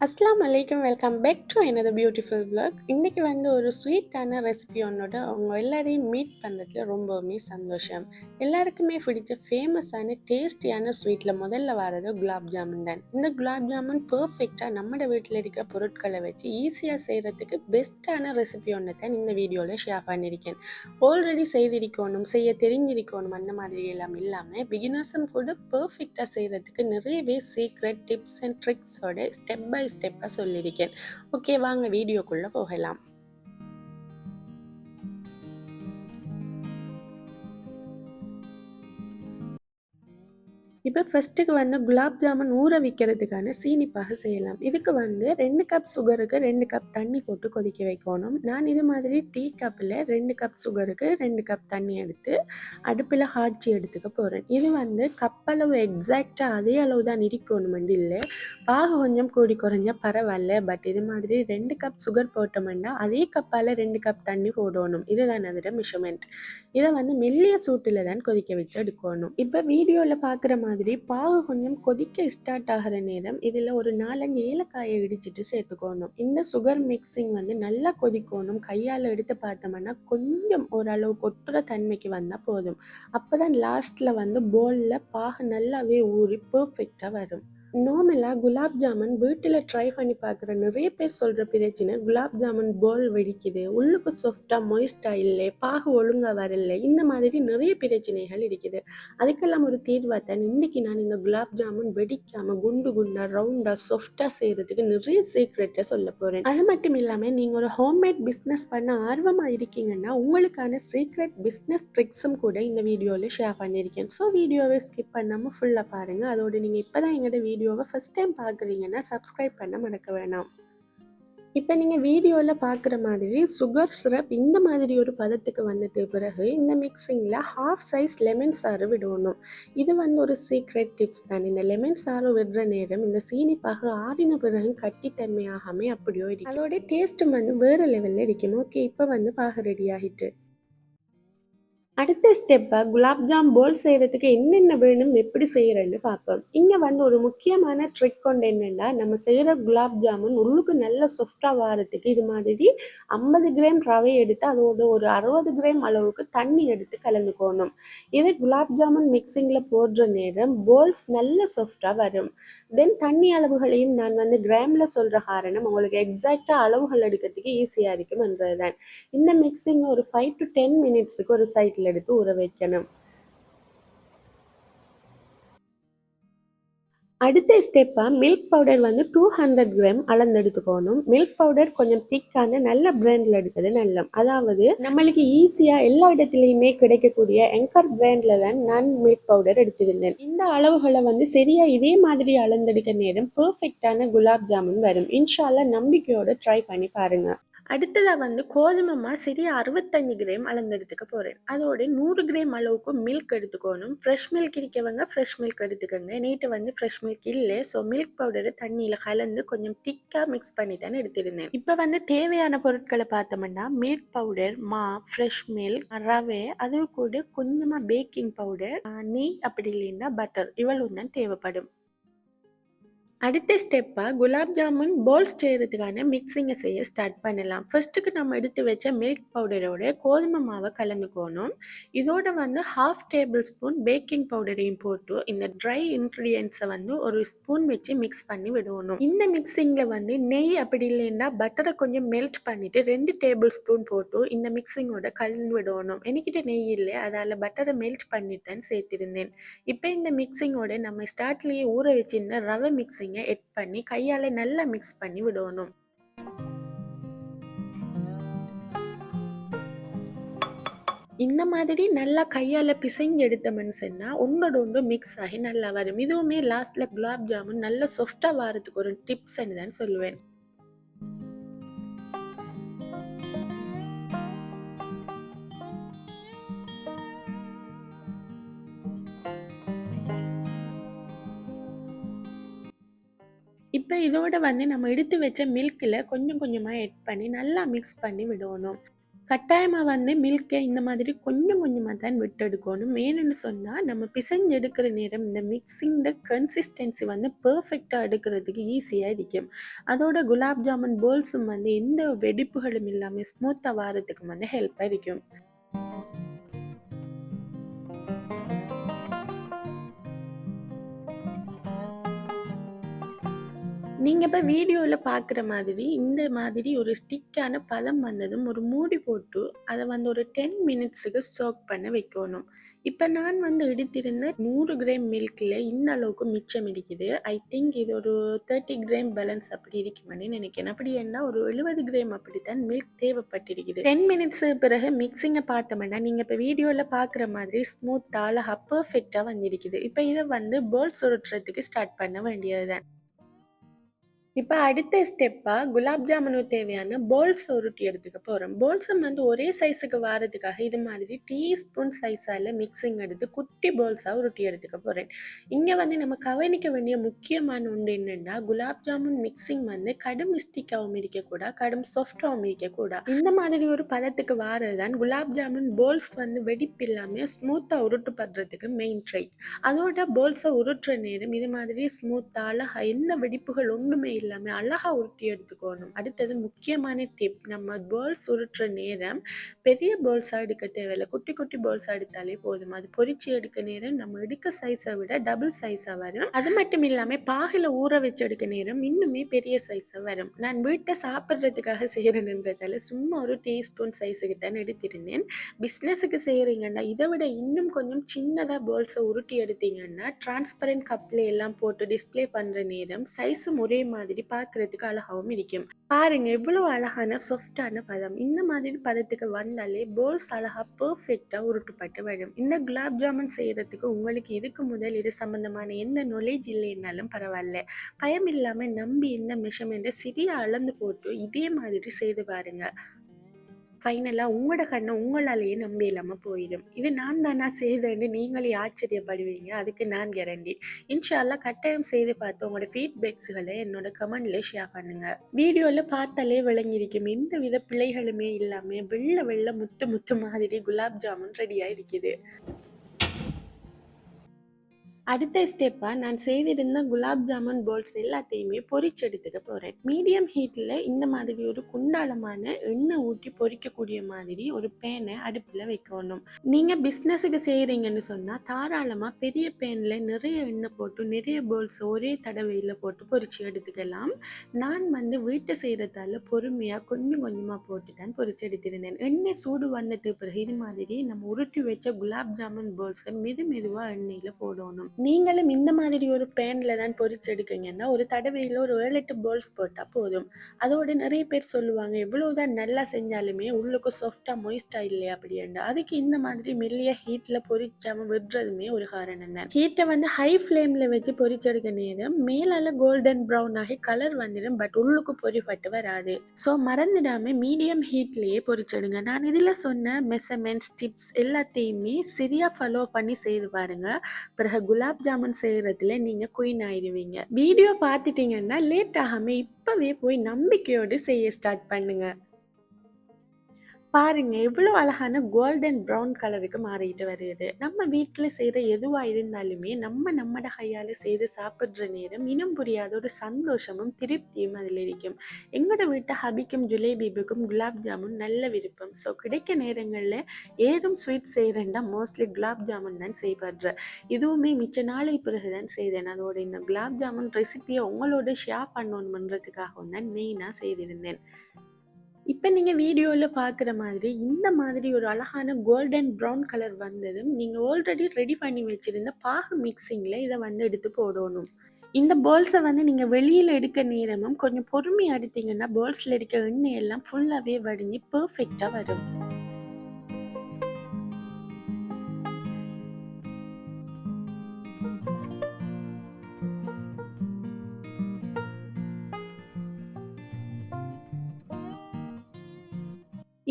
அஸ்லாம் அலைக்கும் welcome back to எனது பியூட்டிஃபுல் பிளாக் இன்றைக்கி வந்து ஒரு ஸ்வீட்டான ரெசிபி ஒன்னோட அவங்க எல்லாரையும் மீட் பண்ணுறதுல ரொம்பவுமே சந்தோஷம். எல்லாருக்குமே பிடிச்ச ஃபேமஸான டேஸ்டியான ஸ்வீட்டில் முதல்ல வர்றது குலாப் ஜாமுன் தான். இந்த குலாப் ஜாமுன் பர்ஃபெக்டாக நம்ம வீட்டில் இருக்கிற பொருட்களை வச்சு ஈஸியாக செய்கிறதுக்கு பெஸ்ட்டான ரெசிபி ஒன்று தான் இந்த வீடியோவில் ஷேர் பண்ணியிருக்கேன் ஆல்ரெடி செய்திருக்கணும் செய்ய தெரிஞ்சிருக்கணும் அந்த மாதிரி எல்லாம் இல்லாமல் பிகினர்ஸும் கூட பர்ஃபெக்டாக செய்கிறதுக்கு நிறையவே சீக்ரெட் டிப்ஸ் அண்ட் ட்ரிக்ஸோட ஸ்டெப் பை ஸ்டெப்பாக சொல்லியிருக்கேன் ஓகே வாங்க வீடியோக்குள்ளே போகலாம். இப்போ ஃபஸ்ட்டுக்கு வந்து குலாப் ஜாமுன் ஊற வைக்கிறதுக்கான சீனிப்பாக செய்யலாம். இதுக்கு வந்து ரெண்டு கப் சுகருக்கு ரெண்டு கப் தண்ணி போட்டு கொதிக்க வைக்கணும். நான் இது மாதிரி டீ கப்பில் ரெண்டு கப் சுகருக்கு ரெண்டு கப் தண்ணி எடுத்து அடுப்பில் ஹாச்சி எடுத்துக்க போகிறேன் இது வந்து கப்பளவு எக்ஸாக்டாக அதே அளவு தான் இருக்கணும் இல்லை. பாகு கொஞ்சம் கூடி குறைஞ்சா பரவாயில்ல. பட் இது மாதிரி ரெண்டு கப் சுகர் போட்டோம்னா அதே கப்பால் ரெண்டு கப் தண்ணி போடணும். இதுதான் அதோட மெஷர்மெண்ட் இதை வந்து மெல்லிய சூட்டில் தான் கொதிக்க வச்சு எடுக்கணும். இப்போ வீடியோவில் பார்க்குற மாதிரி மாதிரி பாகு கொஞ்சம் கொதிக்க ஸ்டார்ட் ஆகிற நேரம் இதில் ஒரு நாலஞ்சு ஏலக்காயை இடிச்சிட்டு சேர்த்துக்கணும். இந்த சுகர் மிக்சிங் வந்து நல்லா கொதிக்கணும். கையால் எடுத்து பார்த்தோம்னா கொஞ்சம் ஓரளவு கொட்டுற தன்மைக்கு வந்தால் போதும். அப்போ தான் லாஸ்ட்டில் வந்து போலில் பாகு நல்லாவே ஊறி பர்ஃபெக்டாக வரும். நார்மலாக குலாப் ஜாமுன் வீட்டில் ட்ரை பண்ணி பார்க்குற நிறைய பேர் சொல்கிற பிரச்சனை குலாப் ஜாமுன் போல் வெடிக்குது உள்ளுக்கு சாஃப்டாக மொய்ஸ்டாக இல்லை பாகு ஒழுங்காக வரல இந்த மாதிரி நிறைய பிரச்சனைகள் இருக்குது. அதுக்கெல்லாம் ஒரு தீர்வாக தான் இன்றைக்கி நான் இந்த குலாப் ஜாமுன் வெடிக்காமல் குண்டு குண்டாக ரவுண்டாக சாஃப்டாக செய்கிறதுக்கு நிறைய சீக்ரெட்டை சொல்ல போகிறேன் அது மட்டும் இல்லாமல் நீங்கள் ஒரு ஹோம்மேட் பிஸ்னஸ் பண்ண ஆர்வமாக இருக்கீங்கன்னா உங்களுக்கான சீக்ரெட் பிஸ்னஸ் ட்ரிக்ஸும் கூட இந்த வீடியோவில் ஷேர் பண்ணியிருக்கேன். ஸோ வீடியோவை ஸ்கிப் பண்ணாமல் ஃபுல்லாக பாருங்கள் அதோடு நீங்கள் இப்போ தான் எங்கள்கிட்ட வீடியோ வீடியோவை ஃபஸ்ட் டைம் பார்க்குறீங்கன்னா சப்ஸ்கிரைப் பண்ண மறக்க வேணாம். இப்போ நீங்கள் வீடியோவில் பார்க்குற மாதிரி சுகர் சிரப் இந்த மாதிரி ஒரு பதத்துக்கு வந்தது பிறகு இந்த மிக்சிங்கில் ஹாஃப் சைஸ் லெமன் சாறு விடணும். இது வந்து ஒரு சீக்ரெட் டிப்ஸ் தான். இந்த லெமன் சாறு விடுற நேரம் இந்த சீனிப்பாக ஆறின பிறகு கட்டித்தன்மையாகாமல் அப்படியோ இருக்கும் அதோட டேஸ்ட்டும் வந்து வேறு லெவலில் இருக்கும் ஓகே இப்போ வந்து பாக ரெடி ஆகிட்டு அடுத்த ஸ்டெப்பை குலாப்ஜாம் போல் செய்கிறதுக்கு என்னென்ன வேணும் எப்படி செய்கிறேன்னு பார்ப்போம். இங்கே வந்து ஒரு முக்கியமான ட்ரிக் கொண்டு என்னென்னா நம்ம செய்கிற குலாப் ஜாமுன் உள்ளுக்கு நல்ல சாஃப்டாக வாரத்துக்கு இது மாதிரி ஐம்பது கிராம் ரவை எடுத்து அதோட ஒரு அறுபது கிராம் அளவுக்கு தண்ணி எடுத்து கலந்துக்கணும். இதே குலாப் ஜாமுன் மிக்சிங்கில் போடுற நேரம் போல்ஸ் நல்ல சாஃப்டாக வரும். தென் தண்ணி அளவுகளையும் நான் வந்து கிராமில் சொல்கிற காரணம் உங்களுக்கு எக்ஸாக்டாக அளவுகள் எடுக்கிறதுக்கு ஈஸியாக இருக்கும்ன்றது தான் இந்த மிக்சிங் ஒரு ஃபைவ் டு டென் மினிட்ஸுக்கு ஒரு சைட்டில் எடுத்து ஊற வைக்கணும். அடுத்த ஸ்டெப்பாக மில்க் பவுடர் வந்து டூ ஹண்ட்ரட் கிராம் அளந்தெடுத்துக்கணும் மில்க் பவுடர் கொஞ்சம் திக்கான நல்ல பிராண்டில் எடுக்கிறது நல்லம். அதாவது நம்மளுக்கு ஈஸியாக எல்லா இடத்துலையுமே கிடைக்கக்கூடிய எங்கர் பிராண்டில் தான் நான் மில்க் பவுடர் எடுத்திருந்தேன். இந்த அளவுகளை வந்து சரியாக இதே மாதிரி அளந்தெடுக்க நேரம் பர்ஃபெக்டான குலாப் ஜாமுன் வரும். இன்ஷால்லா நம்பிக்கையோடு ட்ரை பண்ணி பாருங்கள் அடுத்ததாக வந்து கோதுமைமா சிறிய அறுபத்தஞ்சு கிராம் அளந்தெடுத்துக்க போகிறேன் அதோட நூறு கிராம் அளவுக்கு மில்க் எடுத்துக்கணும். ஃப்ரெஷ் மில்க் இருக்கவங்க ஃப்ரெஷ் மில்க் எடுத்துக்கோங்க. நேற்று வந்து ஃப்ரெஷ் மில்க் இல்லை ஸோ மில்க் பவுடரை தண்ணியில் கலந்து கொஞ்சம் திக்காக மிக்ஸ் பண்ணி தானே எடுத்திருந்தேன். இப்போ வந்து தேவையான பொருட்களை பார்த்தோம்னா மில்க் பவுடர் மா ஃப்ரெஷ் மில்க் ரவை அது கூட கொஞ்சமாக பேக்கிங் பவுடர் நெய் அப்படி இல்லைன்னா பட்டர் இவ்வளவு தான் தேவைப்படும். அடுத்த ஸ்டெப்பாக குலாப் ஜாமுன் பால்ஸ் செய்கிறதுக்கான மிக்சிங்கை செய்ய ஸ்டார்ட் பண்ணலாம். ஃபர்ஸ்ட்டுக்கு நம்ம எடுத்து வச்ச மில்க் பவுடரோட கோதுமை மாவை கலந்துக்கணும். இதோட வந்து ஹாஃப் டேபிள் ஸ்பூன் பேக்கிங் பவுடரையும் போட்டு இந்த ட்ரை இன்க்ரீடியன்ஸை வந்து ஒரு ஸ்பூன் வச்சு மிக்ஸ் பண்ணி விடணும். இந்த மிக்சிங்கில் வந்து நெய் அப்படி இல்லைன்னா பட்டரை கொஞ்சம் மெல்ட் பண்ணிவிட்டு ரெண்டு டேபிள் ஸ்பூன் போட்டு இந்த மிக்சிங்கோட கலந்து விடணும். என்கிட்ட நெய் இல்லை அதால் பட்டரை மெல்ட் பண்ணிட்டு தான் சேர்த்திருந்தேன். இப்போ இந்த மிக்சிங்கோட நம்ம ஸ்டார்ட்லேயே ஊற வச்சிருந்த ரவை மிக்சிங் மிக்சிங்கை எட் பண்ணி கையால் நல்லா மிக்ஸ் பண்ணி விடணும். இந்த மாதிரி நல்லா கையால் பிசைஞ்சு எடுத்தோம்னு சொன்னால் ஒன்றோட ஒன்று மிக்ஸ் ஆகி நல்லா வரும். இதுவுமே லாஸ்ட்டில் குலாப் ஜாமுன் நல்லா சாஃப்டாக வரதுக்கு ஒரு டிப்ஸ்ன்னு தான் சொல்லுவேன். இப்போ இதோட வந்து நம்ம எடுத்து வச்ச மில்கில் கொஞ்சம் கொஞ்சமாக எட் பண்ணி நல்லா மிக்ஸ் பண்ணி விடணும் கட்டாயமாக வந்து மில்க்கை இந்த மாதிரி கொஞ்சம் கொஞ்சமாக தான் விட்டு எடுக்கணும். ஏன்னு சொன்னால் நம்ம பிசைஞ்சு எடுக்கிற நேரம் இந்த மிக்ஸிங்ட கன்சிஸ்டன்சி வந்து பர்ஃபெக்டாக எடுக்கிறதுக்கு ஈஸியாக இருக்கும். அதோட குலாப் ஜாமுன் போல்ஸும் வந்து எந்த வெடிப்புகளும் இல்லாமல் ஸ்மூத்தாக வாரதுக்கு வந்து ஹெல்ப்பாக இருக்கும். நீங்க இப்ப வீடியோல பார்க்குற மாதிரி, இந்த மாதிரி ஒரு ஸ்டிக்கான பதம் வந்ததும் ஒரு மூடி போட்டு, அத வந்து ஒரு 10 மினிட்ஸுக்கு சோக் பண்ண வைக்கணும். இப்ப நான் வந்து எடுத்திருந்த 100 கிராம் மில்க்ல இந்த அளவுக்கு மிச்சம் இருக்குது. ஐ திங்க் இது ஒரு 30 கிராம் பேலன்ஸ் அப்படி இருக்குமென்னு நினைக்கிறேன். அப்படி என்ன ஒரு 70 கிராம் அப்படித்தான் மில்க் தேவைப்பட்டிருக்குது. 10 மினிட்ஸுக்கு பிறகு மிக்ஸிங்க பார்த்தோம்னா, நீங்க இப்ப வீடியோல பார்க்குற மாதிரி ஸ்மூத்தா, அழகா பெர்ஃபெக்ட்டா வந்திருக்குது. இப்ப இத வந்து பால்ஸ் உருட்டுறதுக்கு ஸ்டார்ட் பண்ண வேண்டியது தான். இப்போ அடுத்த ஸ்டெப்பாக குலாப் ஜாமுனுக்கு தேவையான போல்ஸ் உருட்டி எடுத்துக்க போகிறோம் போல்ஸம் வந்து ஒரே சைஸுக்கு வாரதுக்காக இது மாதிரி டீஸ்பூன் சைஸால் மிக்ஸிங் எடுத்து குட்டி போல்ஸாக உருட்டி எடுத்துக்க போகிறேன் இங்கே வந்து நம்ம கவனிக்க வேண்டிய முக்கியமான ஒன்று என்னென்னா குலாப் ஜாமுன் மிக்ஸிங் வந்து கடும் மிஸ்டிக்காகவும் இருக்கக்கூடாது, கடும் சாஃப்டாகவும் இருக்கக்கூடாது. இந்த மாதிரி ஒரு பதத்துக்கு வாரது தான் குலாப் ஜாமுன் போல்ஸ் வந்து வெடிப்பு இல்லாமல் ஸ்மூத்தாக உருட்டுப்படுறதுக்கு மெயின் ட்ரைட் அதோட போல்ஸை உருட்டுற நேரம் இது மாதிரி ஸ்மூத்தாக எந்த வெடிப்புகள் ஒன்றுமே இல்லாமல் அழகாக உருட்டி எடுத்துக்கணும். அடுத்தது முக்கியமான டிப் நம்ம பேர்ல்ஸ் உருட்டுற நேரம் பெரிய பேர்ல்ஸாக எடுக்க தேவையில்ல. குட்டி குட்டி பேர்ல்ஸாக எடுத்தாலே போதும். அது பொறிச்சு எடுக்க நேரம் நம்ம எடுக்க சைஸை விட டபுள் சைஸாக வரும். அது மட்டும் இல்லாமல் பாகில் ஊற வச்சு எடுக்க நேரம் இன்னுமே பெரிய சைஸாக வரும். நான் வீட்டை சாப்பிட்றதுக்காக செய்கிறேன்ன்றதால சும்மா ஒரு டீஸ்பூன் சைஸுக்கு தான் எடுத்திருந்தேன். பிஸ்னஸுக்கு செய்கிறீங்கன்னா இதை விட இன்னும் கொஞ்சம் சின்னதாக பேர்ல்ஸை உருட்டி எடுத்தீங்கன்னா டிரான்ஸ்பரண்ட் கப்பில் எல்லாம் போட்டு டிஸ்ப்ளே பண்ணுற நேரம் சைஸும் ஒரே மாதிரி பார்க்கறதுக்கு அழகாவும் இருக்கும். பாருங்க எவ்வளவு அழகான சாஃப்டான பதம். இந்த மாதிரி பதத்துக்கு வந்தாலே போல்ஸ் அழகா பெர்ஃபெக்ட்டா உருட்டுப்பட்டு வரும். இந்த குலாப் ஜாமுன் செய்யறதுக்கு உங்களுக்கு இதுக்கு முதல் இது சம்பந்தமான எந்த நாலேஜ் இல்லைன்னாலும் பரவாயில்ல. பயம் இல்லாம நம்பி இந்த மெஷர்மெண்ட்டை சிறிய அளந்து போட்டு இதே மாதிரி செய்து பாருங்க. ஃபைனலாக உங்களோட கண்ணை உங்களாலேயே நம்பி இல்லாமல் போயிடும். இது நான் தானா செய்தேன்னு நீங்களே ஆச்சரியப்படுவீங்க. அதுக்கு நான் கேரண்டி. இன்ஷால்லா கட்டாயம் செய்து பார்த்து உங்களோட ஃபீட்பேக்ஸ்களை என்னோட கமெண்ட்ல ஷேர் பண்ணுங்க. வீடியோவில் பார்த்தாலே விளங்கியிருக்கும். எந்த வித பிழைகளுமே இல்லாமல் வெள்ள வெள்ளை முத்து முத்து மாதிரி குலாப் ஜாமுன் ரெடியாக இருக்குது. அடுத்த ஸ்டெப்பாக நான் செய்திருந்த குலாப் ஜாமுன் பால்ஸ் எல்லாத்தையுமே பொரிச்சு எடுத்துக்க போகிறேன் மீடியம் ஹீட்டில் இந்த மாதிரி ஒரு குண்டாளமான எண்ணெய் ஊற்றி பொறிக்கக்கூடிய மாதிரி ஒரு பேனை அடுப்பில் வைக்கணும். நீங்கள் பிஸ்னஸுக்கு செய்கிறீங்கன்னு சொன்னால் தாராளமாக பெரிய பேனில் நிறைய எண்ணெய் போட்டு நிறைய போல்ஸ் ஒரே தடவையில் போட்டு பொறிச்சு எடுத்துக்கலாம். நான் வந்து வீட்டை செய்கிறதால பொறுமையாக கொஞ்சம் கொஞ்சமாக போட்டு தான் பொறிச்சு எடுத்திருந்தேன். எண்ணெய் சூடு வந்ததுக்கு பிறகு இது மாதிரி நம்ம உருட்டி வச்ச குலாப் ஜாமுன் பால்ஸை மெது மெதுவாக எண்ணெயில் போடணும். நீங்களும் இந்த மாதிரி ஒரு பேனில் தான் பொரிச்சு எடுக்கீங்கன்னா ஒரு தடவையில் ஒரு 7, 8 பால்ஸ் போட்டால் போதும். அதோட நிறைய பேர் சொல்லுவாங்க எவ்வளோதான் நல்லா செஞ்சாலுமே உள்ளுக்கு சாஃப்டாக மொய்ஸ்டாக இல்லையா அப்படின்னு. அதுக்கு இந்த மாதிரி மெல்லிய ஹீட்டில் பொரிக்காம விடுறதுமே ஒரு காரணம் தான். ஹீட்டை வந்து ஹை ஃப்ளேமில் வச்சு பொரிச்செடுக்க நேரம் மேலால கோல்டன் ப்ரௌன் ஆகி கலர் வந்துடும். பட் உள்ளுக்கு பொறிப்பட்டு வராது. ஸோ மறந்துடாம மீடியம் ஹீட்லேயே பொரிச்செடுங்க. நான் இதில் சொன்ன மெஷர்மெண்ட்ஸ், டிப்ஸ் எல்லாத்தையுமே சரியாக ஃபாலோ பண்ணி செய்து பாருங்க. பிறகு குலாப் ஜாமுன் செய்கிறதுல நீங்கள் குயின் ஆயிடுவீங்க. வீடியோ பார்த்துட்டீங்கன்னா லேட் ஆகாம இப்போவே போய் நம்பிக்கையோடு செய்ய ஸ்டார்ட் பண்ணுங்கள் பாருங்க எவ்வளோ அழகான கோல்டன் ப்ரௌன் கலருக்கு மாறிட்டு வருது. நம்ம வீட்டில் செய்கிற எதுவாக இருந்தாலுமே நம்ம நம்மட கையால் செய்து சாப்பிட்ற நேரம் இனம் புரியாத ஒரு சந்தோஷமும் திருப்தியும் அதில் இருக்கும். எங்களோட வீட்டை ஹபிக்கும் ஜுலேபிபுக்கும் குலாப் ஜாமுன் நல்ல விருப்பம். ஸோ கிடைக்க நேரங்களில் ஏதும் ஸ்வீட் செய்கிறேன்டா மோஸ்ட்லி குலாப் ஜாமுன் தான் செய்படுறேன். இதுவுமே மிச்ச நாளை பிறகு தான் செய்தேன். அதோட இந்த குலாப் ஜாமுன் ரெசிபியை உங்களோட ஷேர் பண்ணணும்ன்றதுக்காகவும் தான் மெயினாக செய்திருந்தேன். இப்போ நீங்கள் வீடியோவில் பார்க்குற மாதிரி இந்த மாதிரி ஒரு அழகான கோல்டன் ப்ரௌன் கலர் வந்ததும் நீங்கள் ஆல்ரெடி ரெடி பண்ணி வச்சுருந்த பாகு மிக்சிங்கில் இதை வந்து எடுத்து போடணும். இந்த பால்ஸை வந்து நீங்கள் வெளியில் எடுக்க நேரமும் கொஞ்சம் பொறுமையாக எடுத்தீங்கன்னா பேர்ல்ஸில் இருக்க எண்ணெய் எல்லாம் ஃபுல்லாகவே வடிஞ்சு பர்ஃபெக்டாக வரும்.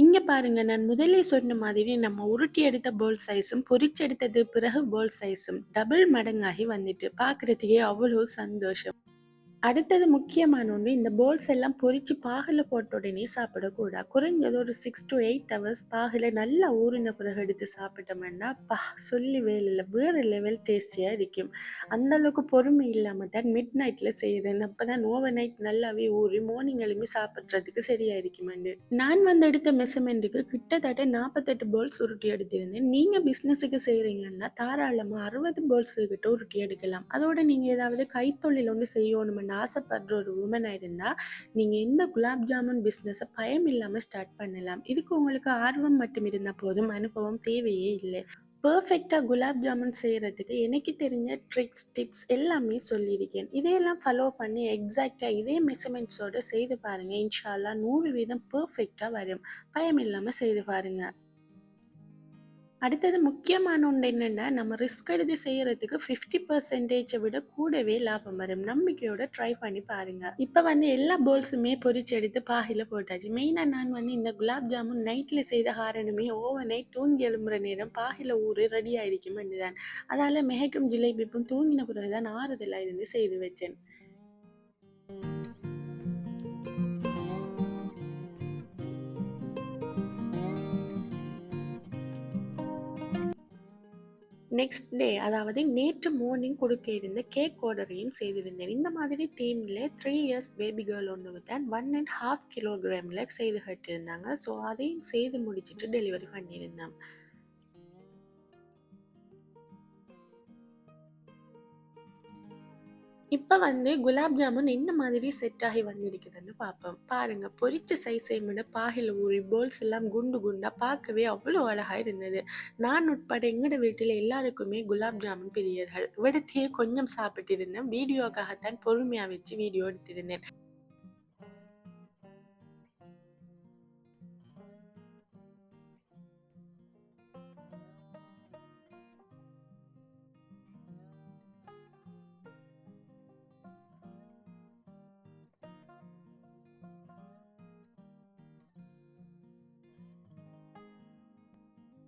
இங்க பாருங்க நான் முதலே சொன்ன மாதிரி நம்ம உருட்டி எடுத்த போல் சைஸும் பொரிச்செடுத்தது பிறகு போல் சைஸும் டபுள் மடங்காகி வந்துட்டு பார்க்குறதுக்கே அவ்வளோ சந்தோஷம். அடுத்தது முக்கியமான ஒன்று இந்த போல்ஸ் எல்லாம் பொறிச்சு பாகில் போட்ட உடனே சாப்பிடக்கூடாது. குறைஞ்சது ஒரு சிக்ஸ் டு எயிட் ஹவர்ஸ் பாகில் நல்லா ஊறின பிறகு எடுத்து சாப்பிட்டோம்னா பா சொல்லி வேலையில் வேறு லெவல் டேஸ்டியாக இருக்கும். அந்த அளவுக்கு பொறுமை இல்லாமல் தான் மிட் நைட்டில் செய்கிறேன் அப்போ தான் ஓவர் நைட் நல்லாவே ஊறி மார்னிங் எழுப்பி சாப்பிட்றதுக்கு சரியாக இருக்குமெண்டு. நான் வந்து எடுத்த மெஷர்மெண்ட்டுக்கு கிட்டத்தட்ட நாற்பத்தெட்டு போல்ஸ் உருட்டி எடுத்திருந்தேன். நீங்கள் பிஸ்னஸுக்கு செய்கிறீங்கன்னா தாராளமாக அறுபது போல்ஸுக்கிட்ட உருட்டி எடுக்கலாம். அதோட நீங்கள் ஏதாவது கைத்தொழில் ஒன்று செய்யணுமென்னு ஆசைப்படுற ஒரு உமனாக இருந்தால் நீங்கள் எந்த குலாப் ஜாமுன் பிஸ்னஸை பயம் இல்லாமல் ஸ்டார்ட் பண்ணலாம். இதுக்கு உங்களுக்கு ஆர்வம் மட்டும் இருந்தால் போதும். அனுபவம் தேவையே இல்லை. பர்ஃபெக்டாக குலாப் ஜாமுன் செய்கிறதுக்கு எனக்கு தெரிஞ்ச ட்ரிக்ஸ் டிப்ஸ் எல்லாமே சொல்லியிருக்கேன். இதையெல்லாம் ஃபாலோ பண்ணி எக்ஸாக்டாக இதே மெஷர்மெண்ட்ஸோடு செய்து பாருங்கள் இன்ஷால்லா நூறு வீதம் பர்ஃபெக்டாக வரும். பயம் இல்லாமல் செய்து பாருங்கள் அடுத்தது முக்கியமான ஒன்று என்னென்னா நம்ம ரிஸ்க் எடுத்து செய்கிறதுக்கு ஃபிஃப்டி பர்சன்டேஜை விட கூடவே லாபம் வரும். நம்பிக்கையோட ட்ரை பண்ணி பாருங்கள் இப்போ வந்து எல்லா போல்ஸுமே பொறிச்சு எடுத்து பாகையில் போட்டாச்சு. மெயினாக நான் வந்து இந்த குலாப் ஜாமுன் நைட்டில் செய்த காரணமே ஓவர் நைட் தூங்கி எழும்புற நேரம் பாகையில் ஊறு ரெடி ஆகிருக்கும் தான். அதால் மெஹக்கும் ஜிலேபிப்பும் தூங்கின பிறகு தான் ஆறுதலாக இருந்து செய்து வச்சேன். நெக்ஸ்ட் டே அதாவது நேற்று மார்னிங் கொடுக்க இருந்த கேக் ஆர்டரையும் செய்திருந்தேன். இந்த மாதிரி தீமில் த்ரீ இயர்ஸ் பேபி கேர்ள் ஒன்று தான் ஒன் அண்ட் ஹாஃப் கிலோகிராமில் செய்து கட்டியிருந்தாங்க. ஸோ அதையும் செய்து முடிச்சுட்டு டெலிவரி பண்ணியிருந்தேன் இப்போ வந்து குலாப் ஜாமுன் என்ன மாதிரி செட் ஆகி வந்திருக்குதுன்னு பார்ப்போம் பாருங்க பொரிச்ச சைஸை விட பாகில் ஊறி போல்ஸ் எல்லாம் குண்டு குண்டா பார்க்கவே அவ்வளோ அழகாக இருந்தது. நான் உட்பட எங்களோட வீட்டில் எல்லாருக்குமே குலாப் ஜாமுன் பிரியர்கள். விடத்தையே கொஞ்சம் சாப்பிட்டு இருந்தேன் வீடியோக்காகத்தான் பொறுமையாக வச்சு வீடியோ எடுத்திருந்தேன்.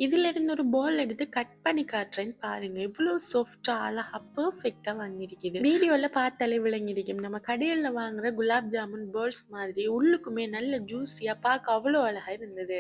இதுல இருந்து ஒரு பால் எடுத்து கட் பண்ணி காட்டுறேன்னு பாருங்க. எவ்வளோ சாஃப்டா அழகா பர்ஃபெக்டா வாங்கியிருக்குது வீடியோல பார்த்தாலே விளங்கிருக்கும். நம்ம கடையில வாங்குற குலாப் ஜாமுன் பால்ஸ் மாதிரி உள்ளுக்குமே நல்ல ஜூஸியா பார்க்க அவ்வளோ அழகா இருந்தது.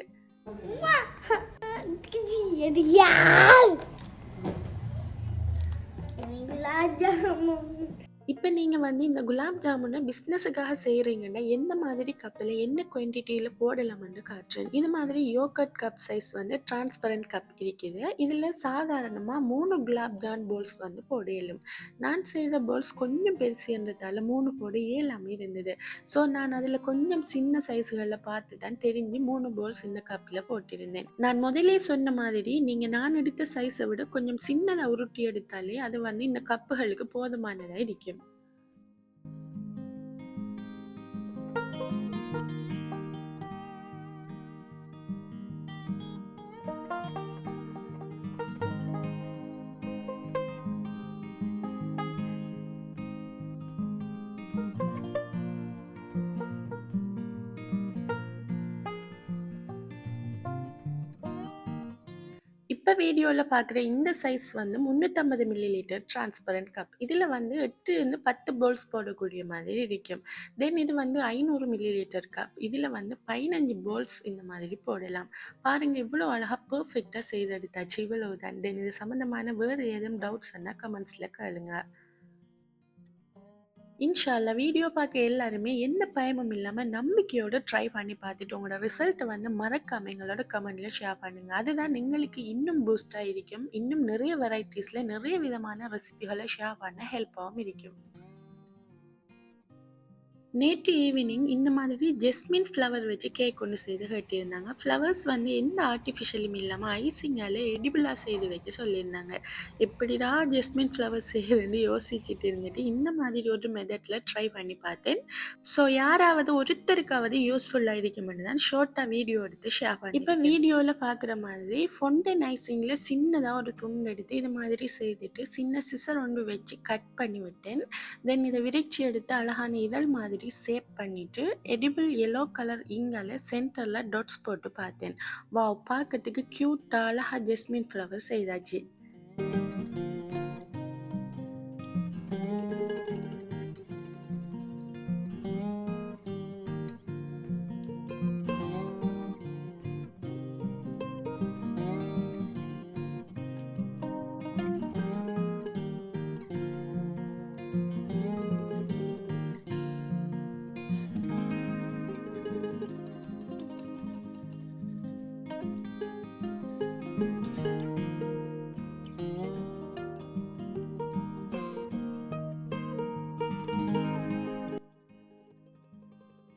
இப்போ நீங்கள் வந்து இந்த குலாப் ஜாமுனை பிஸ்னஸுக்காக செய்கிறீங்கன்னா எந்த மாதிரி கப்பில் என்ன குவான்டிட்டியில் போடலாம்னு காட்டுறேன். இது மாதிரி யோகட் கப் சைஸ் வந்து டிரான்ஸ்பரண்ட் கப் இருக்குது. இதில் சாதாரணமாக மூணு குலாப் ஜான் போல்ஸ் வந்து போட இயலும். நான் செய்த போல்ஸ் கொஞ்சம் பெருசுன்றதால மூணு போட இயலாமல் இருந்தது. ஸோ நான் அதில் கொஞ்சம் சின்ன சைஸுகளில் பார்த்து தான் தெரிஞ்சு மூணு போல்ஸ் இந்த கப்பில் போட்டிருந்தேன். நான் முதலே சொன்ன மாதிரி நீங்கள் நான் எடுத்த சைஸை விட கொஞ்சம் சின்னதாக உருட்டி எடுத்தாலே அது வந்து இந்த கப்புகளுக்கு போதுமானதாக இருக்கும். Música இப்போ வீடியோவில் பார்க்குற இந்த சைஸ் வந்து முந்நூற்றம்பது மில்லி லிட்டர் டிரான்ஸ்பரண்ட் கப் இதில் வந்து எட்டுலேருந்து பத்து போல்ஸ் போடக்கூடிய மாதிரி இருக்கும். தென் இது வந்து ஐநூறு மில்லி லிட்டர் கப் இதில் வந்து பதினஞ்சு போல்ஸ் இந்த மாதிரி போடலாம். பாருங்கள் இவ்வளோ அழகாக பர்ஃபெக்டாக செய்தெடுத்தாச்சு இவ்வளவு தான் தென் இது சம்மந்தமான வேறு ஏதும் டவுட்ஸ் என்ன கமெண்ட்ஸில் கேளுங்கள் இன்ஷால்லா வீடியோ பார்க்க எல்லாருமே எந்த பயமும் இல்லாமல் நம்பிக்கையோடு ட்ரை பண்ணி பார்த்துட்டு உங்களோட ரிசல்ட்டை வந்து மறக்காமல் எங்களோட கமெண்ட்ல ஷேர் பண்ணுங்கள் அதுதான் எங்களுக்கு இன்னும் பூஸ்டாக இருக்கும். இன்னும் நிறைய வெரைட்டிஸில் நிறைய விதமான ரெசிபிகளை ஷேர் பண்ண ஹெல்ப்பாகவும் இருக்கும். நேற்று ஈவினிங் இந்த மாதிரி ஜெஸ்மின் ஃப்ளவர் வச்சு கேக் ஒன்று செய்து கட்டியிருந்தாங்க. ஃப்ளவர்ஸ் வந்து எந்த ஆர்டிஃபிஷியலும் இல்லாமல் ஐசிங்கால் எடிபிளாக செய்து வைக்க சொல்லியிருந்தாங்க. எப்படிடா ஜெஸ்மின் ஃப்ளவர் செய்கிறேன்னு யோசிச்சுட்டு இருந்துட்டு இந்த மாதிரி ஒரு மெத்தடில் ட்ரை பண்ணி பார்த்தேன். ஸோ யாராவது ஒருத்தருக்காவது யூஸ்ஃபுல்லாக இருக்குமென்னு தான் ஷார்ட்டாக வீடியோ எடுத்து ஷேர் பண்ணி இப்போ வீடியோவில் பார்க்குற மாதிரி ஃபொண்டன் ஐசிங்கில் சின்னதாக ஒரு துண்டு எடுத்து இது மாதிரி செய்துட்டு சின்ன சிசர் ஒன்று வச்சு கட் பண்ணி விட்டேன். தென் இதை விரிச்சி எடுத்து அழகான இதழ் மாதிரி சேவ் பண்ணிவிட்டு எடிபிள் எல்லோ கலர் இங்கால சென்டரில் டாட்ஸ் போட்டு பார்த்தேன். வாவ் பார்க்கறதுக்கு க்யூட்டாக அழகாக ஜெஸ்மின் ஃப்ளவர் செய்தாச்சு.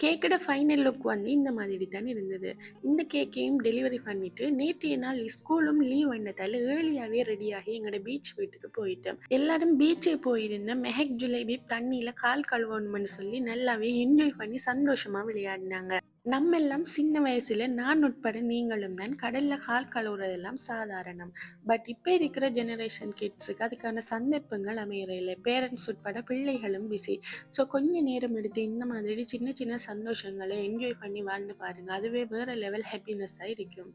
கேக்கோட ஃபைனல் லுக் வந்து இந்த மாதிரி தான் இருந்தது. இந்த கேக்கையும் டெலிவரி பண்ணிட்டு நேற்றைய நாள் ஸ்கூலும் லீவ் பண்ணதால ஏர்லியாகவே ரெடியாகி எங்களோட பீச் வீட்டுக்கு போயிட்டோம். எல்லாரும் பீச்சுக்கு போயிருந்த மெஹக் ஜுலேபி தண்ணியில் கால் கழுவணும்னு சொல்லி நல்லாவே என்ஜாய் பண்ணி சந்தோஷமாக விளையாடினாங்க. நம்ம எல்லாம் சின்ன வயசுல நான் உட்பட நீங்களும் தான் கடல்ல கால் கழுவுறதெல்லாம் சாதாரணம். பட் இப்போ இருக்கிற ஜெனரேஷன் கிட்ஸுக்கு அதுக்கான சந்தர்ப்பங்கள் அமையறதில்லை. பேரண்ட்ஸ் உட்பட பிள்ளைகளும் பிஸி ஸோ கொஞ்ச நேரம் எடுத்து இந்த மாதிரி சின்ன சின்ன சந்தோஷங்களை என்ஜாய் பண்ணி வாழ்ந்து பாருங்க. அதுவே வேற லெவல் ஹாப்பினஸ்ஸாக இருக்கும்.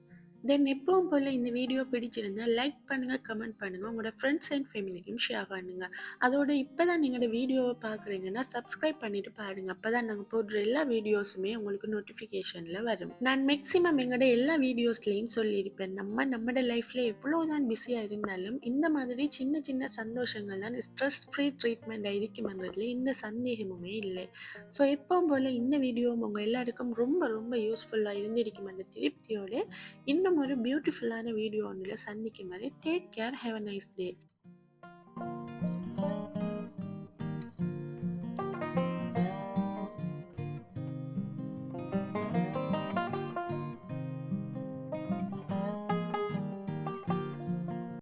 தென் எப்பவும் போல் இந்த வீடியோ பிடிச்சிருந்தா லைக் பண்ணுங்கள் கமெண்ட் பண்ணுங்கள் உங்களோட ஃப்ரெண்ட்ஸ் அண்ட் ஃபேமிலிக்கும் ஷேர் பண்ணுங்கள் அதோட இப்போ தான் நீங்களோட வீடியோவை பார்க்குறீங்கன்னா சப்ஸ்கிரைப் பண்ணிவிட்டு பாருங்கள் அப்போ தான் நாங்கள் போடுற எல்லா வீடியோஸுமே உங்களுக்கு நோட்டிஃபிகேஷனில் வரும். நான் மேக்ஸிமம் எங்களோட எல்லா வீடியோஸ்லேயும் சொல்லியிருப்பேன். நம்ம நம்மளோட லைஃப்பில் எவ்வளோ தான் பிஸியாக இருந்தாலும் இந்த மாதிரி சின்ன சின்ன சந்தோஷங்கள் தான் ஸ்ட்ரெஸ் ஃப்ரீ ட்ரீட்மெண்ட் இருக்குமன்றதுல இந்த சந்தேகமுமே இல்லை. ஸோ எப்பவும் போல் இந்த வீடியோவும் உங்கள் எல்லாருக்கும் ரொம்ப ரொம்ப யூஸ்ஃபுல்லாக இருந்திருக்கும் அந்த திருப்தியோடு இன்னும் ஒரு பியூட்டிஃபுல்லான வீடியோ ஒன்றில் சந்திக்கும் வரை take care have a nice day